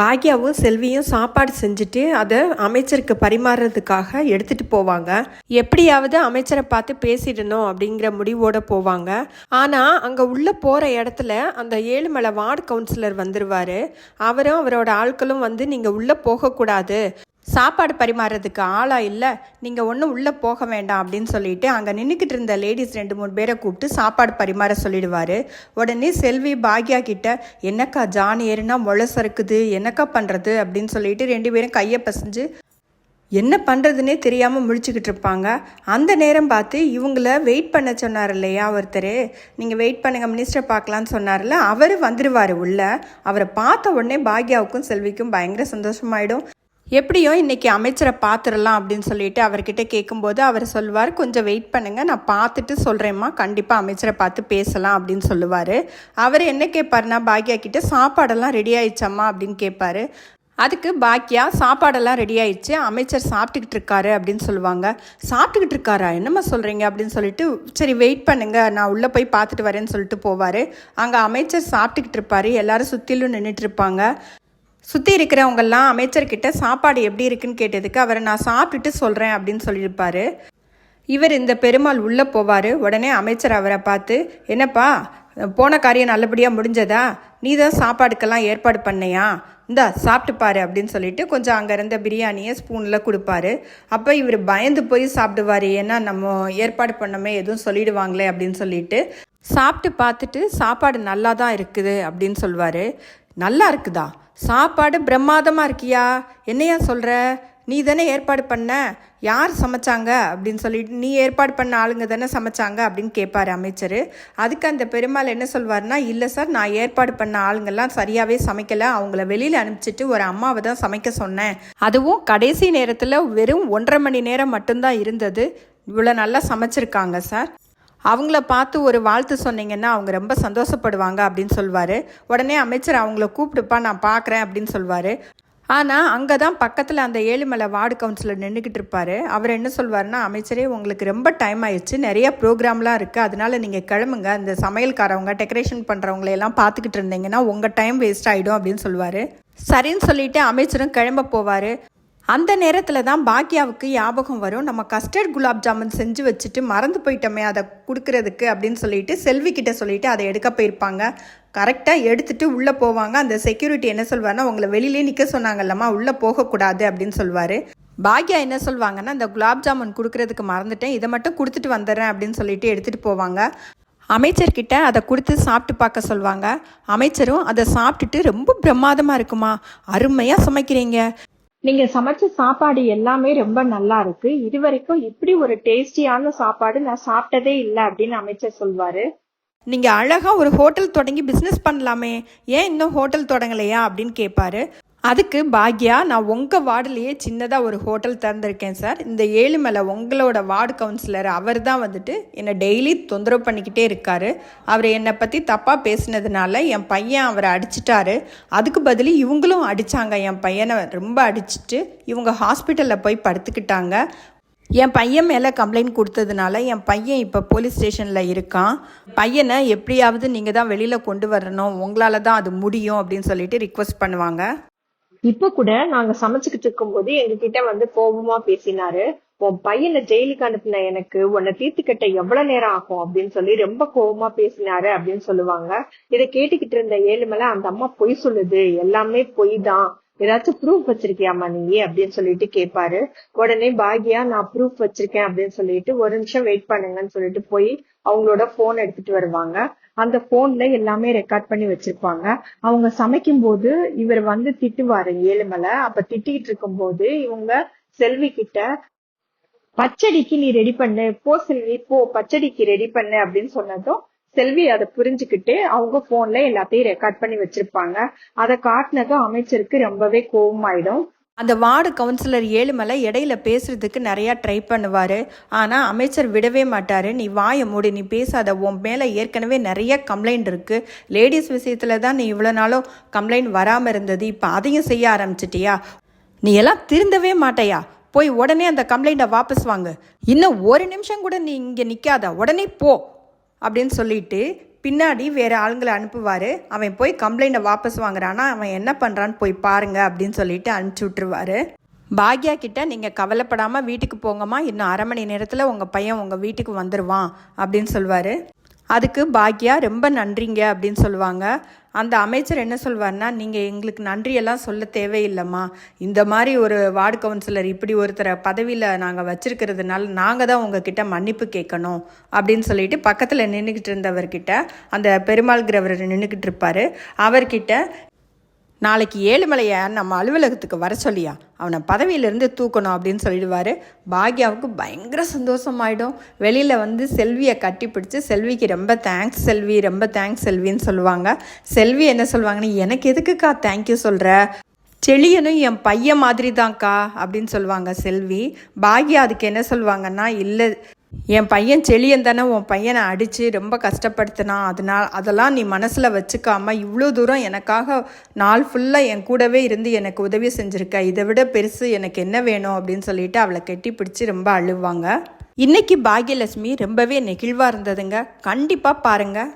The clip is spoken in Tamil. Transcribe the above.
பாக்யாவும் செல்வியும் சாப்பாடு செஞ்சுட்டு அதை அமைச்சருக்கு பரிமாறுறதுக்காக எடுத்துட்டு போவாங்க. எப்படியாவது அமைச்சரை பார்த்து பேசிடணும் அப்படிங்கிற முடிவோட போவாங்க. ஆனால் அங்கே உள்ள போகிற இடத்துல அந்த ஏழுமலை வார்டு கவுன்சிலர் வந்துடுவார் அவரும் அவரோட ஆட்களும் வந்து நீங்கள் உள்ளே போகக்கூடாது. சாப்பாடு பரிமாறுறதுக்கு ஆளா இல்லை நீங்கள் ஒன்றும் உள்ளே போக வேண்டாம் அப்படின்னு சொல்லிட்டு அங்கே நின்றுக்கிட்டு இருந்த லேடிஸ் ரெண்டு மூணு பேரை கூப்பிட்டு சாப்பாடு பரிமாற சொல்லிடுவார். உடனே செல்வி பாக்யா கிட்ட என்னக்கா ஜான் ஏறுனா முளை சறுக்குது என்னக்கா பண்ணுறது அப்படின்னு சொல்லிட்டு ரெண்டு பேரும் கையை பசைஞ்சு என்ன பண்ணுறதுனே தெரியாமல் முழிச்சுக்கிட்டு இருப்பாங்க. அந்த நேரம் பார்த்து இவங்கள வெயிட் பண்ண சொன்னார் இல்லையா ஒருத்தர்? நீங்கள் வெயிட் பண்ணுங்க மினிஸ்டர் பார்க்கலான்னு சொன்னார்ல அவர் வந்துடுவார் உள்ள. அவரை பார்த்த உடனே பாக்யாவுக்கும் செல்விக்கும் பயங்கர சந்தோஷமாயிடும். எப்படியோ இன்றைக்கி அமைச்சரை பார்த்துடலாம் அப்படின்னு சொல்லிட்டு அவர்கிட்ட கேட்கும்போது அவர் சொல்லுவார் கொஞ்சம் வெயிட் பண்ணுங்கள் நான் பார்த்துட்டு சொல்கிறேம்மா கண்டிப்பாக அமைச்சரை பார்த்து பேசலாம் அப்படின்னு சொல்லுவார். அவர் என்ன கேட்பாருன்னா பாக்யா கிட்டே சாப்பாடெல்லாம் ரெடி ஆயிடுச்சாம்மா அப்படின்னு கேட்பாரு அதுக்கு பாக்கியா சாப்பாடெல்லாம் ரெடி ஆயிடுச்சு அமைச்சர் சாப்பிட்டுக்கிட்டு இருக்காரு அப்படின்னு சொல்லுவாங்க. சாப்பிட்டுக்கிட்டு இருக்காரா? என்னம்மா சொல்கிறீங்க அப்படின்னு சொல்லிட்டு சரி வெயிட் பண்ணுங்க நான் உள்ளே போய் பார்த்துட்டு வரேன்னு சொல்லிட்டு போவார். அங்கே அமைச்சர் சாப்பிட்டுக்கிட்டு இருப்பார். எல்லாரும் சுற்றிலும் நின்றுட்டு இருப்பாங்க. சுற்றி இருக்கிறவங்கெல்லாம் அமைச்சர்கிட்ட சாப்பாடு எப்படி இருக்குன்னு கேட்டதுக்கு அவரை நான் சாப்பிட்டுட்டு சொல்கிறேன் அப்படின்னு சொல்லியிருப்பாரு. இவர் இந்த பெருமாள் உள்ளே போவார். உடனே அமைச்சர் அவரை பார்த்து என்னப்பா போன காரியம் நல்லபடியாக முடிஞ்சதா? நீ தான் சாப்பாடுக்கெல்லாம் ஏற்பாடு பண்ணையா? இந்தா சாப்பிட்டு பாரு அப்படின்னு சொல்லிட்டு கொஞ்சம் அங்கே இருந்த பிரியாணியை ஸ்பூனில் கொடுப்பாரு. அப்போ இவர் பயந்து போய் சாப்பிடுவார். ஏன்னா நம்ம ஏற்பாடு பண்ணமே எதுவும் சொல்லிடுவாங்களே அப்படின்னு சொல்லிட்டு சாப்பிட்டு பார்த்துட்டு சாப்பாடு நல்லா தான் இருக்குது அப்படின்னு சொல்வார். நல்லா இருக்குதா? சாப்பாடு பிரம்மாதமாக இருக்கியா? என்னையா சொல்கிற நீ தானே ஏற்பாடு பண்ண? யார் சமைச்சாங்க? அப்படின்னு சொல்லிட்டு நீ ஏற்பாடு பண்ண ஆளுங்க தானே சமைச்சாங்க? அப்படின்னு கேட்பாரு அமைச்சர். அதுக்கு அந்த பெருமாள் என்ன சொல்வார்னா இல்லை சார் நான் ஏற்பாடு பண்ண ஆளுங்கெல்லாம் சரியாகவே சமைக்கலை. அவங்கள வெளியில் அனுப்பிச்சிட்டு ஒரு அம்மாவை தான் சமைக்க சொன்னேன். அதுவும் கடைசி நேரத்தில் வெறும் ஒன்றரை மணி நேரம் மட்டும்தான் இருந்தது. இவ்வளோ நல்லா சமைச்சிருக்காங்க சார். அவங்கள பார்த்து ஒரு வாழ்த்து சொன்னீங்கன்னா அவங்க ரொம்ப சந்தோஷப்படுவாங்க அப்படின்னு சொல்வார். உடனே அமைச்சர் அவங்கள கூப்பிடுப்பா நான் பார்க்குறேன் அப்படின்னு சொல்வார். ஆனால் அங்கே தான் பக்கத்தில் அந்த ஏழுமலை வார்டு கவுன்சிலர் நின்றுக்கிட்டு இருப்பார். அவர் என்ன சொல்வார்னா அமைச்சரே உங்களுக்கு ரொம்ப டைம் ஆயிடுச்சு. நிறைய ப்ரோக்ராம்லாம் இருக்குது அதனால நீங்கள் கிளம்புங்க. அந்த சமையல்காரவங்க டெக்கரேஷன் பண்ணுறவங்களையெல்லாம் பார்த்துக்கிட்டு இருந்தீங்கன்னா உங்கள் டைம் வேஸ்ட் ஆகிடும் அப்படின்னு சொல்லுவார் சரின்னு சொல்லிட்டு அமைச்சரும் கிளம்ப போவார். அந்த நேரத்தில் தான் பாக்யாவுக்கு ஞாபகம் வரும். நம்ம கஸ்டர்ட் குலாப் ஜாமுன் செஞ்சு வச்சுட்டு மறந்து போயிட்டோமே அதை கொடுக்கறதுக்கு அப்படின்னு சொல்லிட்டு செல்வி கிட்ட சொல்லிட்டு அதை எடுக்க போயிருப்பாங்க. கரெக்டாக எடுத்துட்டு உள்ளே போவாங்க. அந்த செக்யூரிட்டி என்ன சொல்வார்னா உங்களை வெளியிலே நிற்க சொன்னாங்கல்லம்மா உள்ளே போகக்கூடாது அப்படின்னு சொல்வார். பாக்யா என்ன சொல்வாங்கன்னா அந்த குலாப் ஜாமுன் கொடுக்கறதுக்கு மறந்துட்டேன். இதை மட்டும் கொடுத்துட்டு வந்துடுறேன் அப்படின்னு சொல்லிட்டு எடுத்துகிட்டு போவாங்க. அமைச்சர்கிட்ட அதை கொடுத்து சாப்பிட்டு பார்க்க சொல்லுவாங்க அமைச்சரும் அதை சாப்பிட்டுட்டு ரொம்ப பிரமாதமாக இருக்குமா? அருமையாக சமைக்கிறீங்க. நீங்க சமைச்ச சாப்பாடு எல்லாமே ரொம்ப நல்லா இருக்கு. இது வரைக்கும் இப்படி ஒரு டேஸ்டியான சாப்பாடு நான் சாப்பிட்டதே இல்லை அப்படின்னு அமைச்சர் சொல்வாரு. நீங்கள் அழகாக ஒரு ஹோட்டல் தொடங்கி பிஸ்னஸ் பண்ணலாமே. ஏன் இன்னும் ஹோட்டல் தொடங்கலையா அப்படின்னு கேட்பாரு அதுக்கு பாக்யா நான் உங்கள் வார்டுலேயே சின்னதாக ஒரு ஹோட்டல் திறந்திருக்கேன் சார். இந்த ஏழுமலை உங்களோட வார்டு கவுன்சிலர் அவர் தான் வந்துட்டு என்னை டெய்லி தொந்தரவு பண்ணிக்கிட்டே இருக்காரு. அவர் என்னை பற்றி தப்பாக பேசினதுனால என் பையன் அவரை அடிச்சிட்டாரு. அதுக்கு பதில் இவங்களும் அடித்தாங்க என் பையனை ரொம்ப அடிச்சிட்டு இவங்க ஹாஸ்பிட்டலில் போய் படுத்துக்கிட்டாங்க. என் பையன் மேலே கம்ப்ளைண்ட் கொடுத்ததுனால என் பையன் இப்போ போலீஸ் ஸ்டேஷனில் இருக்கான். பையனை எப்படியாவது நீங்கள் தான் வெளியில் கொண்டு வரணும். உங்களால் தான் அது முடியும் அப்படின்னு சொல்லிட்டு ரிக்வஸ்ட் பண்ணுவாங்க. இப்ப கூட நாங்க சமைச்சுக்கிட்டு இருக்கும்போது எங்ககிட்ட வந்து கோபமா பேசினாரு. உன் பையனை ஜெயிலுக்கு அனுப்புன எனக்கு உன்னை தீர்த்துக்கட்ட எவ்வளவு நேரம் ஆகும் அப்படின்னு சொல்லி ரொம்ப கோபமா பேசினாரு அப்படின்னு சொல்லுவாங்க. இதை கேட்டுக்கிட்டு இருந்த ஏழுமலை அந்த அம்மா பொய் சொல்லுது. எல்லாமே பொய் தான் ஏதாச்சும் ப்ரூஃப் வச்சிருக்கியாமா நீ அப்படின்னு சொல்லிட்டு கேட்பாரு உடனே பாக்யா நான் ப்ரூஃப் வச்சிருக்கேன் அப்படின்னு சொல்லிட்டு ஒரு நிமிஷம் வெயிட் பண்ணுங்கன்னு சொல்லிட்டு போய் அவங்களோட போன் எடுத்துட்டு வருவாங்க. அந்த போன்ல எல்லாமே ரெக்கார்ட் பண்ணி வச்சிருப்பாங்க. அவங்க சமைக்கும் போது இவர் வந்து திட்டுவாரு ஏழுமலை. அப்ப திட்டிக்கிட்டு இருக்கும் போது இவங்க செல்வி கிட்ட பச்சடிக்கு நீ ரெடி பண்ணு. போ செல்வி போ. பச்சடிக்கு ரெடி பண்ணு. அப்படின்னு சொன்னதும் செல்வி அதை புரிஞ்சுக்கிட்டு அவங்க போன்ல எல்லாத்தையும் ரெக்கார்ட் பண்ணி வச்சிருப்பாங்க. அதை காட்டினதும் அமைச்சருக்கு ரொம்பவே கோவமாயிடும். அந்த வார்டு கவுன்சிலர் ஏழுமலை இடையில பேசுறதுக்கு நிறையா ட்ரை பண்ணுவார். ஆனால் அமைச்சர் விடவே மாட்டார். நீ வாய மூடி நீ பேசாத. உன் மேலே ஏற்கனவே நிறைய கம்ப்ளைண்ட் இருக்குது லேடிஸ் விஷயத்தில் தான் நீ இவ்வளோ நாளும் கம்ப்ளைண்ட் வராமல் இருந்தது. இப்போ அதையும் செய்ய ஆரம்பிச்சிட்டியா? நீ எல்லாம் திருந்தவே மாட்டையா? போய் உடனே அந்த கம்ப்ளைண்ட்டை வாபஸ் வாங்கு. இன்னும் ஒரு நிமிஷம் கூட நீ இங்கே நிற்காத உடனே போ அப்படின்னு சொல்லிட்டு பின்னாடி வேறு ஆளுங்களை அனுப்புவார். அவன் போய் கம்ப்ளைண்ட்டை வாபஸ் வாங்குறானா அவன் என்ன பண்ணுறான்னு போய் பாருங்க அப்படின்னு சொல்லிட்டு அனுப்பிச்சி விட்ருவாரு பாக்யா கிட்ட நீங்கள் கவலைப்படாமல் வீட்டுக்கு போங்கம்மா. இன்னும் அரை மணி நேரத்தில் உங்கள் பையன் உங்கள் வீட்டுக்கு வந்துடுவான் அப்படின்னு சொல்லுவார் அதுக்கு பாக்யா ரொம்ப நன்றிங்க அப்படின்னு சொல்லுவாங்க. அந்த அமைச்சர் என்ன சொல்வார்னா நீங்கள் எங்களுக்கு நன்றியெல்லாம் சொல்ல தேவையில்லைம்மா. இந்த மாதிரி ஒரு வார்டு கவுன்சிலர் இப்படி ஒருத்தரை பதவியில் நாங்கள் வச்சுருக்கிறதுனால நாங்கள் தான் உங்ககிட்ட மன்னிப்பு கேட்கணும் அப்படின்னு சொல்லிட்டு பக்கத்தில் நின்றுக்கிட்டு இருந்தவர்கிட்ட அந்த பெருமாள்கிறவர் நின்றுக்கிட்டு இருப்பார். அவர்கிட்ட நாளைக்கு ஏழுமலையை நம்ம அலுவலகத்துக்கு வர சொல்லியா? அவனை பதவியிலேருந்து தூக்கணும் அப்படின்னு சொல்லிடுவார். பாக்யாவுக்கு பயங்கர சந்தோஷமாயிடும். வெளியில் வந்து செல்வியை கட்டி பிடிச்சி செல்விக்கு ரொம்ப தேங்க்ஸ் செல்வி ரொம்ப தேங்க்ஸ் செல்வின்னு சொல்லுவாங்க. செல்வி என்ன சொல்லுவாங்கன்னு எனக்கு எதுக்குக்கா தேங்க்யூ சொல்கிற செழியனும் என் பையன் மாதிரி தான்க்கா அப்படின்னு சொல்லுவாங்க செல்வி. பாக்யா அதுக்கு என்ன சொல்லுவாங்கன்னா இல்லை என் பையன் செளியன் தானே உன் பையனை அடித்து ரொம்ப கஷ்டப்படுத்தினான் அதனால் அதெல்லாம் நீ மனசில் வச்சுக்காம இவ்வளோ தூரம் எனக்காக நாள் ஃபுல்லாக என் கூடவே இருந்து எனக்கு உதவி செஞ்சுருக்க. இதை விட பெருசு எனக்கு என்ன வேணும் அப்படின்னு சொல்லிட்டு அவளை கெட்டி பிடிச்சி ரொம்ப அழுவாங்க. இன்னைக்கு பாக்யலட்சுமி ரொம்பவே நெகிழ்வாக இருந்ததுங்க. கண்டிப்பாக பாருங்கள்